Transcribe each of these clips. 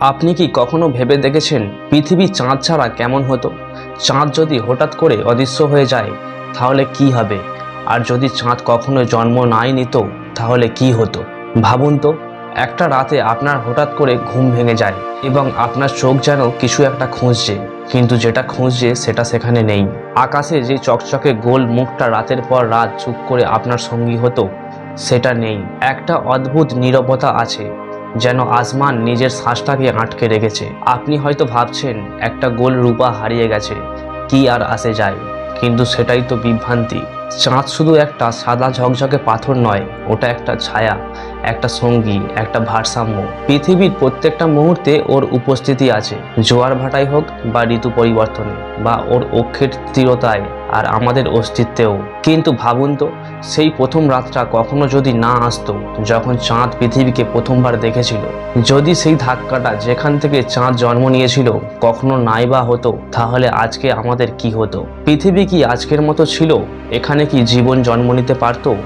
আপনি কি কখনো ভেবে দেখেছেন পৃথিবী চাঁদ ছাড়া কেমন হতো? চাঁদ যদি হঠাৎ করে অদৃশ্য হয়ে যায়, তাহলে কি হবে? আর যদি চাঁদ কখনো জন্ম নাই নিত, তাহলে কি হতো? ভাবুন তো, একটা রাতে আপনার হঠাৎ করে ঘুম ভেঙে যায় এবং আপনার চোখ যেন কিছু একটা খুঁজছে, কিন্তু যেটা খুঁজছে সেটা সেখানে নেই। আকাশে যে চকচকে গোল মুখটা রাতের পর রাত চুপ করে আপনার সঙ্গী হতো, সেটা নেই। একটা অদ্ভুত নীরবতা আছে। যেন আসমান নিজের শ্বাসটাকে আটকে রেখেছে। আপনি হয়তো ভাবছেন, একটা গোল রূপা হারিয়ে গেছে, কি আর আসে যায়? কিন্তু সেটাই তো বিভ্রান্তি। চাঁদ শুধু একটা সাদা ঝকঝকে পাথর নয়, ওটা একটা ছায়া, একটা সঙ্গী, একটা ভারসাম্য। পৃথিবীর প্রত্যেকটা মুহূর্তে ওর উপস্থিতি আছে, জোয়ার ভাটাই হোক বা ঋতু পরিবর্তনে, বা ওর অক্ষের স্থিরতায় আর আমাদের অস্তিত্বেও। কিন্তু ভাবুন তো, সেই প্রথম রাতটা কখনো যদি না আসতো, যখন চাঁদ পৃথিবীকে প্রথমবার দেখেছিল, যদি সেই ধাক্কাটা যেখান থেকে চাঁদ জন্ম নিয়েছিল কখনো নাই বা হতো, তাহলে আজকে আমাদের কি হতো? পৃথিবী কি আজকের মতো ছিল? এখানে কি জীবন জন্ম নিতে পারতো?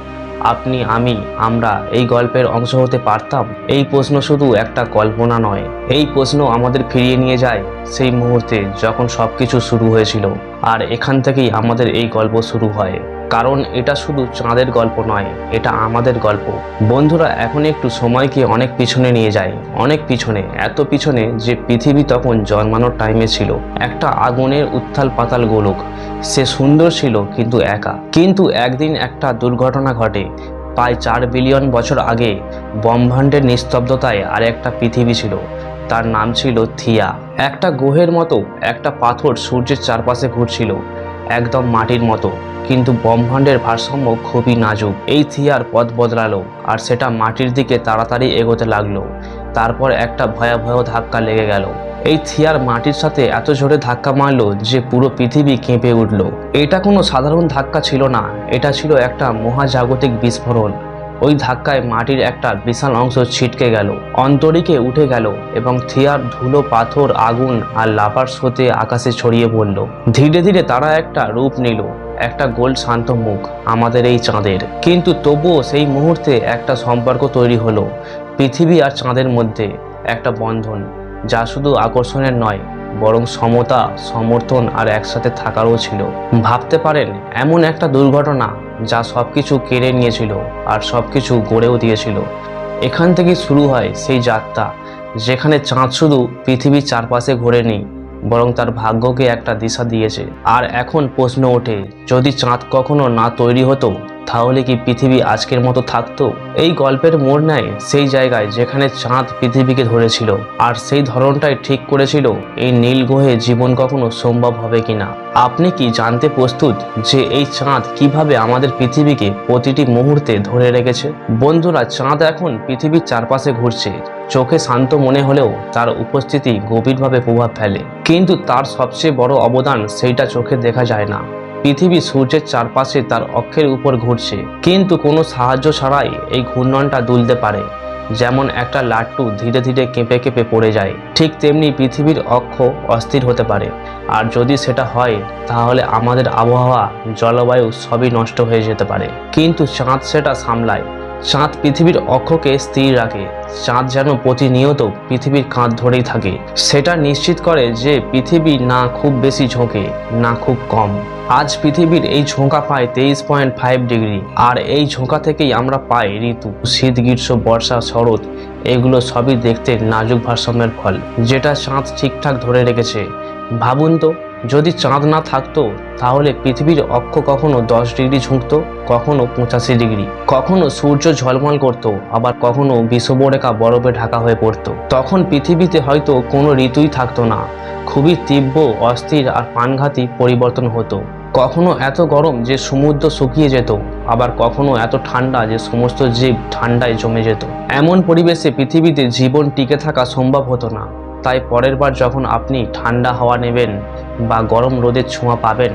আপনি, আমি, আমরা এই গল্পের অংশ হতে পারতাম? এই প্রশ্ন শুধু একটা কল্পনা নয়। এই প্রশ্ন আমাদের ফিরিয়ে নিয়ে যায় সেই মুহূর্তে যখন সব কিছু শুরু হয়েছিল আর এখান থেকেই আমাদের এই গল্প শুরু হয়। কারণ এটা শুধু চাঁদের গল্প নয়, এটা আমাদের গল্প। বন্ধুরা, এখন একটু সময়কে অনেক পিছনে নিয়ে যায় অনেক পিছনে, এত পিছনে যে পৃথিবী তখন জন্মানোর টাইমে ছিল। একটা আগুনের উত্থাল পাতাল গোলক সে সুন্দর ছিল কিন্তু একা। কিন্তু একদিন একটা দুর্ঘটনা ঘটে। প্রায় চার বিলিয়ন বছর আগে ব্রহ্মাণ্ডের নিস্তব্ধতায় আর একটা পৃথিবী ছিল। তার নাম ছিল থিয়া। একটা গ্রহের মতো একটা পাথর সূর্যের চারপাশে ঘুরছিল, একদম মাটির মতো। কিন্তু ব্রহ্মাণ্ডের ভারসাম্য খুবই নাজুক। এই থিয়ার পথ বদলালো আর সেটা মাটির দিকে তাড়াতাড়ি এগোতে লাগল। তারপর একটা ভয়াবহ ধাক্কা লেগে গেল। এই থিয়ার মাটির সাথে এত জোরে ধাক্কা মারলো যে পুরো পৃথিবী কেঁপে উঠল। এটা কোনো সাধারণ ধাক্কা ছিল না, এটা ছিল একটা মহাজাগতিক বিস্ফোরণ। ওই ধাক্কায় মাটির একটা বিশাল অংশ ছিটকে গেল, অন্তরিকে উঠে গেল এবং থিয়ার ধুলো, পাথর, আগুন আর লাভার স্রোতে আকাশে ছড়িয়ে পড়ল। ধীরে ধীরে তারা একটা রূপ নিল, একটা গোল শান্ত মুখ, আমাদের এই চাঁদের। কিন্তু তবুও সেই মুহূর্তে একটা সম্পর্ক তৈরি হলো, পৃথিবী আর চাঁদের মধ্যে, একটা বন্ধন। যা শুধু আকর্ষণের নয়, বরং সমতা, সমর্থন আর একসাথে থাকারও ছিল। ভাবতে পারেন, এমন একটা দুর্ঘটনা যা সব কিছু কেড়ে নিয়েছিল আর সব কিছু গড়েও দিয়েছিল। এখান থেকে শুরু হয় সেই যাত্রা, যেখানে চাঁদ শুধু পৃথিবীর চারপাশে ঘোরেনি, বরং তার ভাগ্যকে একটা দিশা দিয়েছে। আর এখন প্রশ্ন ওঠে, যদি চাঁদ কখনো না তৈরি হতো তাহলে কি পৃথিবী আজকের মতো থাকতো? এই গল্পের মোড় নেয় সেই জায়গায় যেখানে চাঁদ পৃথিবীকে ধরেছিল, আর সেই ধরনটাই ঠিক করেছিল, এই নীল গ্রহে জীবন কখনো সম্ভব হবে কিনা? আপনি কি জানতে প্রস্তুত যে এই চাঁদ কীভাবে আমাদের পৃথিবীকে প্রতিটি মুহূর্তে ধরে রেখেছে? বন্ধুরা, চাঁদ এখন পৃথিবীর চারপাশে ঘুরছে। চোখে শান্ত মনে হলেও তার উপস্থিতি গভীরভাবে প্রভাব ফেলে। কিন্তু তার সবচেয়ে বড় অবদান সেইটা চোখে দেখা যায় না। পৃথিবী সূর্যের চারপাশে তার অক্ষের উপর ঘুরছে। কিন্তু কোনো সাহায্য ছাড়াই এই ঘূর্ণনটা দুলতে পারে, যেমন একটা লাট্টু ধীরে ধীরে কেঁপে কেঁপে পড়ে যায়। ঠিক তেমনি পৃথিবীর অক্ষ অস্থির হতে পারে। আর যদি সেটা হয়, তাহলে আমাদের আবহাওয়া, জলবায়ু সবই নষ্ট হয়ে যেতে পারে। কিন্তু চাঁদ সেটা সামলায়। চাঁদ পৃথিবীর অক্ষকে স্থির রাখে। চাঁদ যেন প্রতিনিয়ত পৃথিবীর কাঁধ ধরেই থাকে। সেটা নিশ্চিত করে যে পৃথিবী না খুব বেশি ঝোঁকে, না খুব কম। আজ পৃথিবীর এই ঝোঁকা পায় তেইশ পয়েন্ট ফাইভ ডিগ্রি। আর এই ঝোঁকা থেকেই আমরা পাই ঋতু, শীত, গ্রীষ্ম, বর্ষা, শরৎ। এগুলো সবই দেখতে নাজুক ভারসাম্যের ফল, যেটা চাঁদ ঠিকঠাক ধরে রেখেছে। ভাবুন তো যদি চাঁদ না থাকতো, তাহলে পৃথিবীর অক্ষ কখনো দশ ডিগ্রি ঝুঁকতো, কখনো পঁচাশি ডিগ্রি। কখনো সূর্য ঝলমল করত, আবার কখনো বিষুবরেখা বরফে ঢাকা হয়ে পড়তো। তখন পৃথিবীতে হয়তো কোনো ঋতুই থাকতো না। খুবই তীব্র, অস্থির আর প্রাণঘাতী পরিবর্তন হতো। কখনো এত গরম যে সমুদ্র শুকিয়ে যেত, আবার কখনো এত ঠান্ডা যে সমস্ত জীব ঠান্ডায় জমে যেত। এমন পরিবেশে পৃথিবীতে জীবন টিকে থাকা সম্ভব হতো না। তাই পরের বার যখন আপনি ঠান্ডা হাওয়া নেবেন বা গরম রোদের ছোঁয়া পাবেন।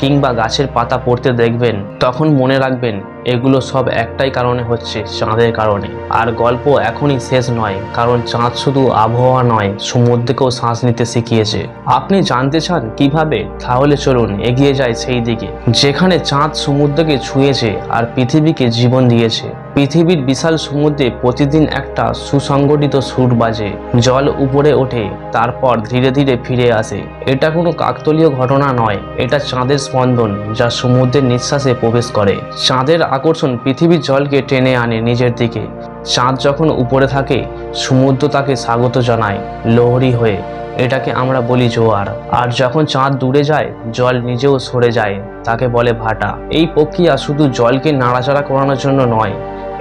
কিংবা গাছের পাতা পড়তে দেখবেন, তখন মনে রাখবেন, এগুলো সব একটাই কারণে হচ্ছে চাঁদের কারণে। আর গল্প এখনই শেষ নয়, কারণ চাঁদ শুধু আবহাওয়া নয়, সমুদ্রকেও শ্বাস নিতে শিখিয়েছে। আপনি জানতে চান কীভাবে? তাহলে চলুন এগিয়ে যায় সেই দিকে, যেখানে চাঁদ সমুদ্রকে ছুঁয়েছে আর পৃথিবীকে জীবন দিয়েছে। পৃথিবীর বিশাল সমুদ্রে প্রতিদিন একটা সুসংগঠিত সুর বাজে, জল উপরে ওঠে, তারপর ধীরে ধীরে ফিরে আসে। এটা কোনো কাকতলীয় ঘটনা নয়, এটা চাঁদের স্পন্দন যা সমুদ্রের নিঃশ্বাসে প্রবেশ করে। চাঁদের আকর্ষণ পৃথিবীর জলকে টেনে আনে নিজের দিকে। চাঁদ যখন উপরে থাকে, সমুদ্র তাকে স্বাগত জানায়, লহরী হয়ে। এটাকে আমরা বলি জোয়ার। আর যখন চাঁদ দূরে যায়, জল নিজেও সরে যায়, তাকে বলে ভাটা। এই প্রক্রিয়া শুধু জলকে নাড়াচাড়া করানোর জন্য নয়,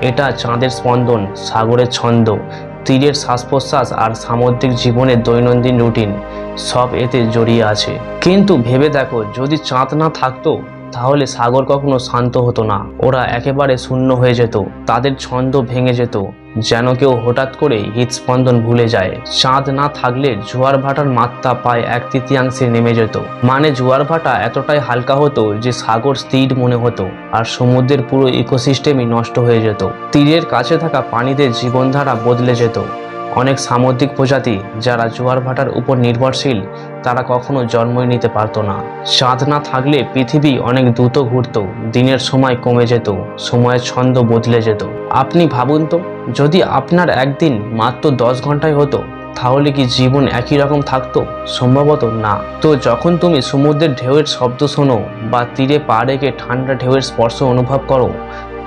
এটা চাঁদের স্পন্দন, সাগরের ছন্দ তীরের শ্বাস প্রশ্বাস আর সামুদ্রিক জীবনের দৈনন্দিন রুটিন সব এতে জড়িয়ে আছে। কিন্তু ভেবে দেখো, যদি চাঁদ না থাকতো তাহলে সাগর কখনো শান্ত হতো না। ওরা একেবারে শূন্য হয়ে যেত। তাদের ছন্দ ভেঙে যেত। যেন কেউ হঠাৎ করে হৃদস্পন্দন ভুলে যায়। চাঁদ না থাকলে জোয়ার ভাটার মাত্রা প্রায় এক তৃতীয়াংশে নেমে যেত। মানে জোয়ার ভাটা এতটাই হালকা হতো যে সাগর স্থির মনে হতো আর সমুদ্রের পুরো ইকোসিস্টেমই নষ্ট হয়ে যেত। তীরের কাছে থাকা পানিদের জীবনধারা বদলে যেত। অনেক সামুদ্রিক প্রজাতি যারা জোয়ার ভাটার উপর নির্ভরশীল, তারা কখনো জন্মই নিতে পারতো না। চাঁদ না থাকলে পৃথিবী অনেক দ্রুত ঘুরত, দিনের সময় কমে যেত, সময়ের ছন্দ বদলে যেত। আপনি ভাবুন তো, যদি আপনার একদিন মাত্র দশ ঘন্টায় হতো, তাহলে কি জীবন একই রকম থাকতো? সম্ভবত না। তো যখন তুমি সমুদ্রের ঢেউয়ের শব্দ শোনো বা তীরে পা রেখে ঠান্ডা ঢেউয়ের স্পর্শ অনুভব করো,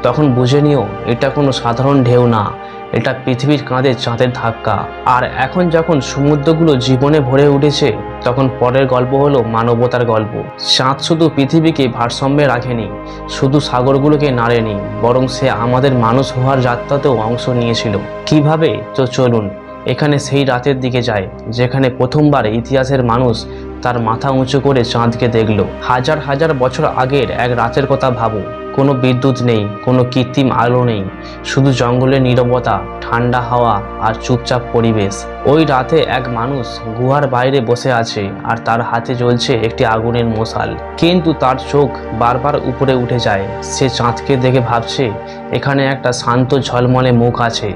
তখন বুঝে নিও, এটা কোনো সাধারণ ঢেউ না। এটা পৃথিবীর কাঁধে চাঁদের ধাক্কা। আর এখন যখন সমুদ্রগুলো জীবনে ভরে উঠেছে, তখন পরের গল্প হলো মানবতার গল্প। চাঁদ শুধু পৃথিবীকে ভারসাম্যে রাখেনি, শুধু সাগরগুলোকে নাড়েনি, বরং সে আমাদের মানুষ হওয়ার যাত্রাতেও অংশ নিয়েছিল। কীভাবে? তো চলুন, এখানে সেই রাতের দিকে যায় যেখানে প্রথমবার ইতিহাসের মানুষ তার মাথা উঁচু করে চাঁদকে দেখল। হাজার হাজার বছর আগের এক রাতের কথা ভাবো কোনো বিদ্যুৎ নেই, কোনো কৃত্রিম আলো নেই, শুধু জঙ্গলের নীরবতা, ঠান্ডা হাওয়া আর চুপচাপ পরিবেশ। ওই রাতে এক মানুষ গুহার বাইরে বসে আছে আর তার হাতে জ্বলছে একটি আগুনের মশাল। কিন্তু তার চোখ বারবার উপরে উঠে যায়। সে চাঁদকে দেখে ভাবছে এখানে একটা শান্ত ঝলমলে মুখ আছে।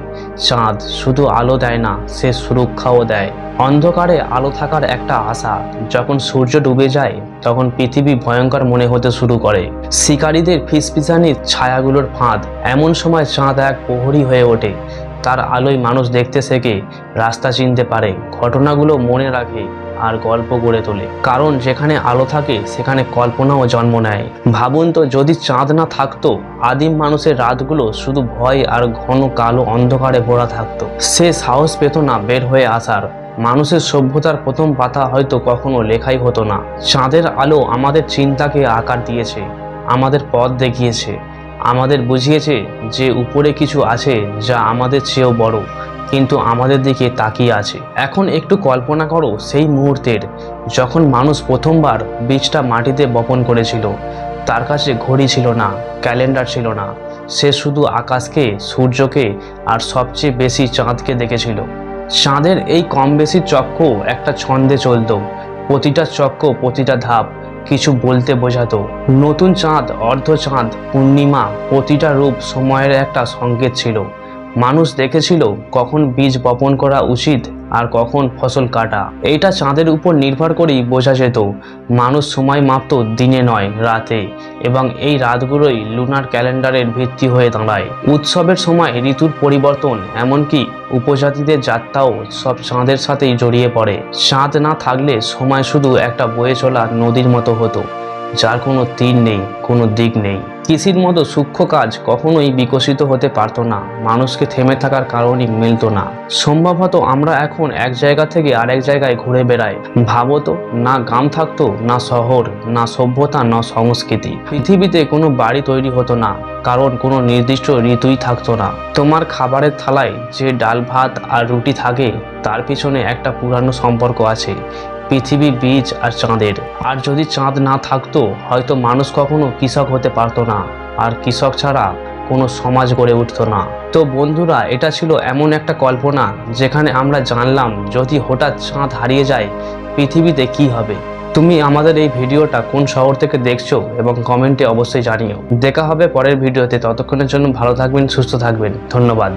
চাঁদ শুধু আলো দেয় না, সে সুরক্ষাও দেয়। অন্ধকারে আলো থাকার একটা আশা, যখন সূর্য ডুবে যায়, তখন পৃথিবী ভয়ঙ্কর মনে হতে শুরু করে। শিকারীদের ফিসফিসানির ছায়াগুলোর ফাঁদ, এমন সময় চাঁদ এক প্রহরী হয়ে ওঠে। তার আলোয় মানুষ দেখতে শেখে, রাস্তা চিনতে পারে, ঘটনাগুলো মনে রাখে। আর গল্প গড়ে তোলে। কারণ যেখানে আলো থাকে, সেখানে কল্পনাও জন্ম নেয়। ভাবুন তো, যদি চাঁদ না থাকতো, আদিম মানুষের রাতগুলো শুধু ভয় আর ঘন কালো অন্ধকারে ভরা থাকতো। সে সাহস পেত না বের হয়ে আসার। মানুষের সভ্যতার প্রথম পাতা হয়তো কখনো লেখাই হতো না। চাঁদের আলো আমাদের চিন্তাকে আকার দিয়েছে, আমাদের পথ দেখিয়েছে, আমাদের বুঝিয়েছে যে উপরে কিছু আছে যা আমাদের চেয়েও বড়। কিন্তু আমাদের দিকে তাকিয়ে আছে। এখন একটু কল্পনা করো সেই মুহূর্তের যখন মানুষ প্রথমবার বীজটা মাটিতে বপন করেছিল। তার কাছে ঘড়ি ছিল না, ক্যালেন্ডার ছিল না। সে শুধু আকাশকে, সূর্যকে আর সবচেয়ে বেশি চাঁদকে দেখেছিল। চাঁদের এই কম বেশি চক্র একটা ছন্দে চলতো। প্রতিটা চক্র, প্রতিটা ধাপ কিছু বলতে বোঝাতো। নতুন চাঁদ, অর্ধ চাঁদ, পূর্ণিমা প্রতিটা রূপ সময়ের একটা সংকেত ছিল। মানুষ দেখেছিল কখন বীজ বপন করা উচিত আর কখন ফসল কাটা। এইটা চাঁদের উপর নির্ভর করেই বোঝা যেত। মানুষ সময় মাপত দিনে নয়, রাতে। এবং এই রাতগুলোই লুনার ক্যালেন্ডারের ভিত্তি হয়ে দাঁড়ায়। উৎসবের সময় ঋতুর পরিবর্তন, এমনকি উপজাতিদের যাত্রাও সব চাঁদের সাথেই জড়িয়ে পড়ে। চাঁদ না থাকলে সময় শুধু একটা বয়ে চলা নদীর মতো হতো। যার কোনো তীর নেই, কোনো দিক নেই। কৃষির মতো সূক্ষ্ম কাজ কখনোই বিকশিত হতে পারতো না। মানুষকে থেমে থাকার কারণই মিলতো না। সম্ভবত আমরা এখন এক জায়গা থেকে আরেক জায়গায় ঘুরে বেড়াই। ভাবো তো না গ্রাম থাকতো, না শহর, না সভ্যতা, না সংস্কৃতি। পৃথিবীতে কোনো বাড়ি তৈরি হতো না, কারণ কোনো নির্দিষ্ট ঋতুই থাকতো না। তোমার খাবারের থালায় যে ডাল ভাত আর রুটি থাকে, তার পিছনে একটা পুরানো সম্পর্ক আছে। পৃথিবী বীজ আর চাঁদের। আর যদি চাঁদ না থাকতো, হয়তো মানুষ কখনো কৃষক হতে পারতো না, আর কৃষক ছাড়া কোনো সমাজ গড়ে উঠতো না। তো বন্ধুরা, এটা ছিল এমন একটা কল্পনা, যেখানে আমরা জানলাম যদি হঠাৎ চাঁদ হারিয়ে যায়, পৃথিবীতে কি হবে। তুমি আমাদের এই ভিডিওটা কোন শহর থেকে দেখছ এবং কমেন্টে অবশ্যই জানিও। দেখা হবে পরের ভিডিওতে। ততক্ষণের জন্য ভালো থাকবেন, সুস্থ থাকবেন। ধন্যবাদ।